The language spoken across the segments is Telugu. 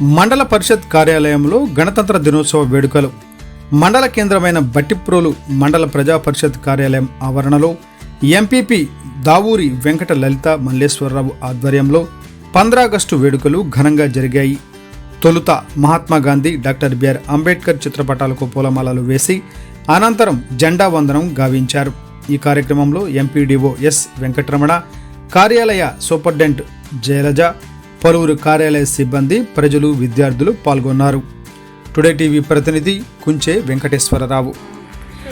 మండల పరిషత్ కార్యాలయంలో గణతంత్ర దినోత్సవ వేడుకలు. మండల కేంద్రమైన బట్టిప్రోలు మండల ప్రజా పరిషత్ కార్యాలయం ఆవరణలో M P P Davuri Venkata Lalitha Malleswararao ఆధ్వర్యంలో పంద్రాగస్టు వేడుకలు ఘనంగా జరిగాయి. తొలుత Mahatma Gandhi doctor B R Ambedkar చిత్రపటాలకు పూలమాలలు వేసి అనంతరం జెండా వందనం గావించారు. ఈ కార్యక్రమంలో ఎంపీడీఓ ఎస్ వెంకటరమణ కార్యాలయ సూపర్డెంట్ జయలజ పలువురు కార్యాలయ సిబ్బంది ప్రజలు విద్యార్థులు పాల్గొన్నారు. టుడే టీవీ ప్రతినిధి కుంచే వెంకటేశ్వరరావు.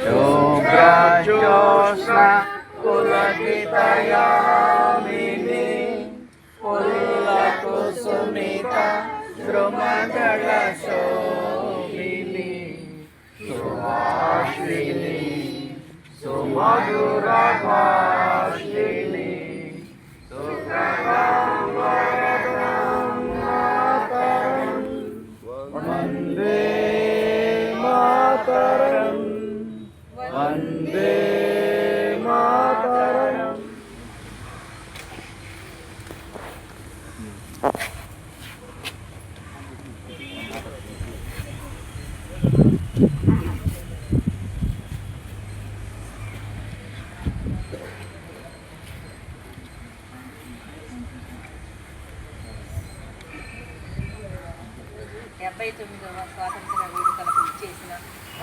శుభ్రజోష్ణ డెబ్బై తొమ్మిదవ స్వాతంత్ర వేడుకలకు ఇచ్చేసిన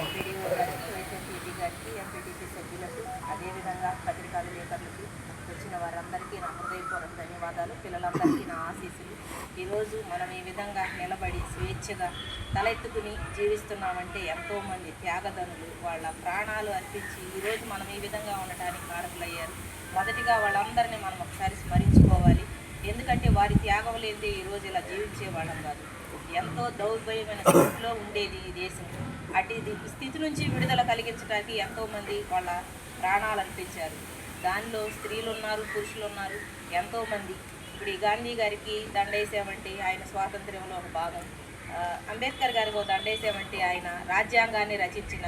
ఎంపీడీఓ గారికి వైఎస్ఎంపీటీ గారికి ఎంపీటీసీ సభ్యులకు అదేవిధంగా పత్రికా విలేకరులకు వచ్చిన వారందరికీ నా హృదయపూర్వక ధన్యవాదాలు. పిల్లలందరికీ నా ఆశీస్సులు. ఈరోజు మనం ఈ విధంగా నిలబడి స్వేచ్ఛగా తలెత్తుకుని జీవిస్తున్నామంటే ఎంతోమంది త్యాగధనులు వాళ్ళ ప్రాణాలు అర్పించి ఈరోజు మనం ఈ విధంగా ఉండటానికి కారకులయ్యారు. మొదటిగా వాళ్ళందరినీ మనం ఒకసారి స్మరించుకోవాలి. ఎందుకంటే వారి త్యాగం లేనిదే ఈరోజు ఇలా జీవించే వాళ్ళం కాదు. ఎంతో దౌర్భయమైన స్థితిలో ఉండేది ఈ దేశం. అటు ఇది స్థితి నుంచి విడుదల కలిగించడానికి ఎంతోమంది వాళ్ళ ప్రాణాలు అర్పించారు. దానిలో స్త్రీలు ఉన్నారు పురుషులు ఉన్నారు ఎంతోమంది. ఇప్పుడు ఈ గాంధీ గారికి దండేసామంటే ఆయన స్వాతంత్ర్యంలో ఒక భాగం. అంబేద్కర్ గారికి ఒక ఆయన రాజ్యాంగాన్ని రచించిన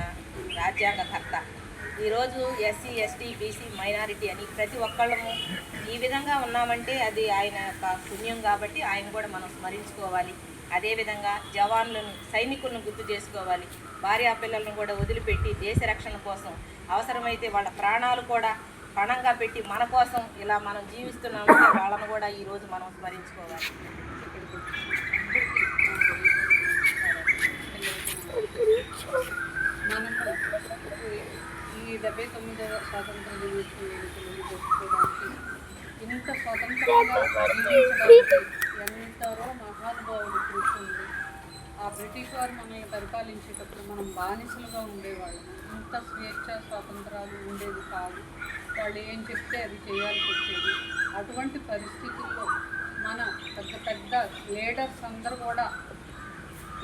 రాజ్యాంగకర్త ఈరోజు ఎస్సీ ఎస్టీ బీసీ మైనారిటీ అని ప్రతి ఒక్కళ్ళము ఈ విధంగా ఉన్నామంటే అది ఆయన యొక్క పుణ్యం కాబట్టి ఆయన కూడా మనం స్మరించుకోవాలి. అదేవిధంగా జవాన్లను సైనికులను గుర్తు చేసుకోవాలి. భార్యా పిల్లలను కూడా వదిలిపెట్టి దేశ రక్షణ కోసం అవసరమైతే వాళ్ళ ప్రాణాలు కూడా పణంగా పెట్టి మన కోసం ఇలా మనం జీవిస్తున్నామంటే వాళ్ళను కూడా ఈరోజు మనం స్మరించుకోవాలి. మనం ఈ డెబ్బై తొమ్మిదవ స్వాతంత్ర దినోత్సవ వేడుకలను జరుపుకోవడానికి ఇంత స్వతంత్రంగా జీవించడానికి ఎంతరో మహానుభావులు కూర్చుంది ఆ బ్రిటిష్ వారు మనల్ని పరిపాలించేటప్పుడు మనం బానిసలుగా ఉండేవాళ్ళం. ఇంత స్వేచ్ఛ స్వాతంత్రాలు ఉండేది కాదు. వాళ్ళు ఏం చెప్తే అది చేయాల్సి వచ్చేది. అటువంటి పరిస్థితుల్లో మన పెద్ద పెద్ద లీడర్స్ అందరూ కూడా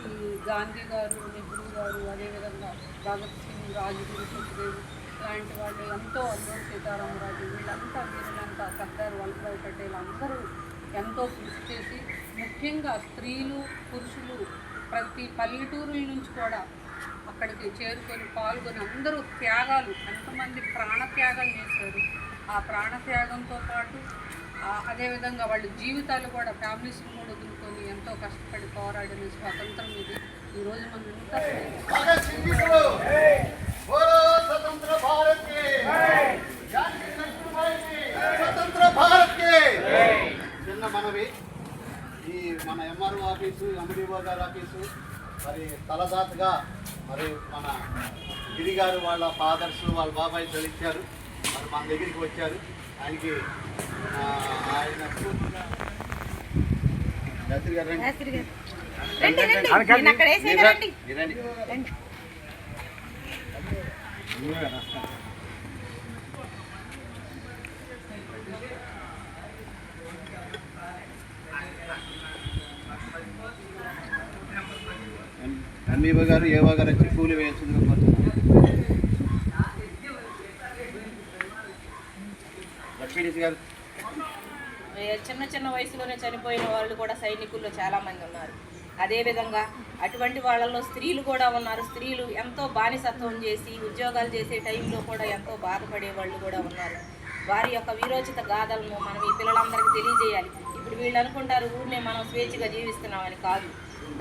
ఈ గాంధీ గారు నెహ్రూ గారు అదేవిధంగా భగత్ సింగ్ రాజగురు సుఖదేవ్ లాంటి వాళ్ళు ఎంతో అల్లూరు సీతారామరాజు వీళ్ళంతా వీళ్ళంతా సర్దార్ వల్లభాయ్ పటేల్ అందరూ ఎంతో కృషి చేసి ముఖ్యంగా స్త్రీలు పురుషులు ప్రతి పల్లెటూరుల నుంచి కూడా అక్కడికి చేరుకొని పాల్గొని అందరూ త్యాగాలు ఎంతమంది ప్రాణత్యాగం చేశారు. ఆ ప్రాణత్యాగంతో పాటు అదేవిధంగా వాళ్ళ జీవితాలు కూడా ఫ్యామిలీస్ని కూడా వదులుకొని ఎంతో కష్టపడి పోరాడిన స్వాతంత్రం ఇది. ఈరోజు మనం ఇంత స్వతంత్ర భారత్ స్వతంత్ర భారత్ చిన్న మనవి ఈ మన M R O office M D O గారి ఆఫీసు మరి తలదాతగా మరి మన గిరిగారు వాళ్ళ ఫాదర్స్ వాళ్ళ బాబాయ్ తెలిచారు మరి మన దగ్గరికి వచ్చారు. ఆయనకి ఆ, గారు రండి. గారు వచ్చి కూలి వేయాల్సిందిగా కోరుతున్నాను లక్ష్మీడీసీ గారు చిన్న చిన్న వయసులోనే చనిపోయిన వాళ్ళు కూడా సైనికుల్లో చాలామంది ఉన్నారు. అదేవిధంగా అటువంటి వాళ్ళలో స్త్రీలు కూడా ఉన్నారు. స్త్రీలు ఎంతో బానిసత్వం చేసి ఉద్యోగాలు చేసే టైంలో కూడా ఎంతో బాధపడే వాళ్ళు కూడా ఉన్నారు. వారి యొక్క వీరోచిత గాథలను మనం ఈ పిల్లలందరికీ తెలియజేయాలి. ఇప్పుడు వీళ్ళు అనుకుంటారు ఊరినే మనం స్వేచ్ఛగా జీవిస్తున్నామని కాదు.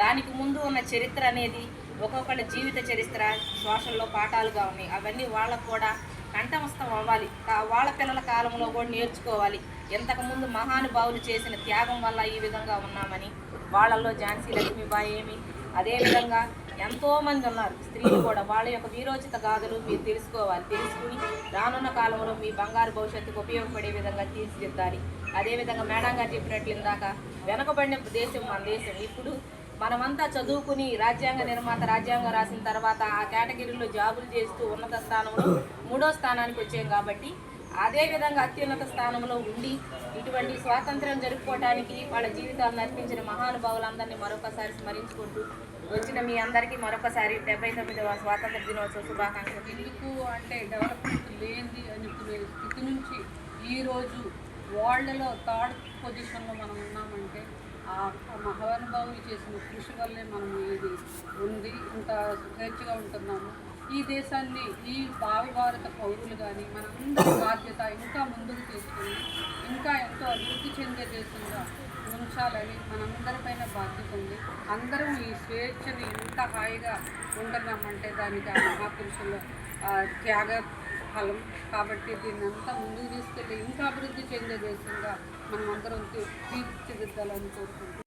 దానికి ముందు ఉన్న చరిత్ర అనేది ఒక్కొక్కళ్ళ జీవిత చరిత్ర సోషల్లో పాఠాలుగా ఉన్నాయి. అవన్నీ వాళ్ళకు కూడా కంఠమస్తం అవ్వాలి. వాళ్ళ పిల్లల కాలంలో కూడా నేర్చుకోవాలి. ఇంతకుముందు మహానుభావులు చేసిన త్యాగం వల్ల ఈ విధంగా ఉన్నామని వాళ్ళల్లో ఝాన్సీ లక్ష్మీబాయి ఏమి అదేవిధంగా ఎంతోమంది ఉన్నారు. స్త్రీలు కూడా వాళ్ళ యొక్క వీరోచిత గాథలు మీరు తెలుసుకోవాలి. తెలుసుకుని రానున్న కాలంలో మీ బంగారు భవిష్యత్తుకు ఉపయోగపడే విధంగా తీర్చిదిద్దాలి. అదేవిధంగా మేడం గారు చెప్పినట్లు ఇందాక వెనకబడిన దేశం మన దేశం. ఇప్పుడు మనమంతా చదువుకుని రాజ్యాంగ నిర్మాత రాజ్యాంగం రాసిన తర్వాత ఆ కేటగిరీలో జాబులు చేస్తూ ఉన్నత స్థానంలో మూడో స్థానానికి వచ్చాం కాబట్టి అదేవిధంగా అత్యున్నత స్థానంలో ఉండి ఇటువంటి స్వాతంత్ర్యం జరుపుకోవడానికి వాళ్ళ జీవితాలను అర్పించిన మహానుభావులందరినీ మరొకసారి స్మరించుకుంటూ వచ్చిన మీ అందరికీ మరొకసారి డెబ్బై తొమ్మిదవ స్వాతంత్ర దినోత్సవ శుభాకాంక్షలు. ఎందుకు అంటే డెవలప్మెంట్ లేనిది అనుకునే స్థితి నుంచి ఈరోజు వరల్డ్లో థర్డ్ పొజిషన్లో మనం ఉన్నామంటే మహానుభావులు చేసిన కృషి వల్లే మనం ఇది ఉంది ఇంత స్వేచ్ఛగా ఉంటున్నాము. ఈ దేశాన్ని ఈ భావి భారత పౌరులు కానీ మనందరి బాధ్యత ఇంకా ముందుకు తీసుకుని ఇంకా ఎంతో అభివృద్ధి చెందే దేశంగా ఉంచాలని మనందరిపైన బాధ్యత ఉంది. అందరం ఈ స్వేచ్ఛని ఎంత హాయిగా ఉంటున్నామంటే దానికి ఆ మహాపురుషుల త్యాగ ఫలం. కాబట్టి దీన్ని అంతా ముందుకు తీసుకెళ్ళి ఇంకా అభివృద్ధి చెందే దేశంగా మనం అందరం తీర్చిదిద్దాలని కోరుకుంటున్నాం.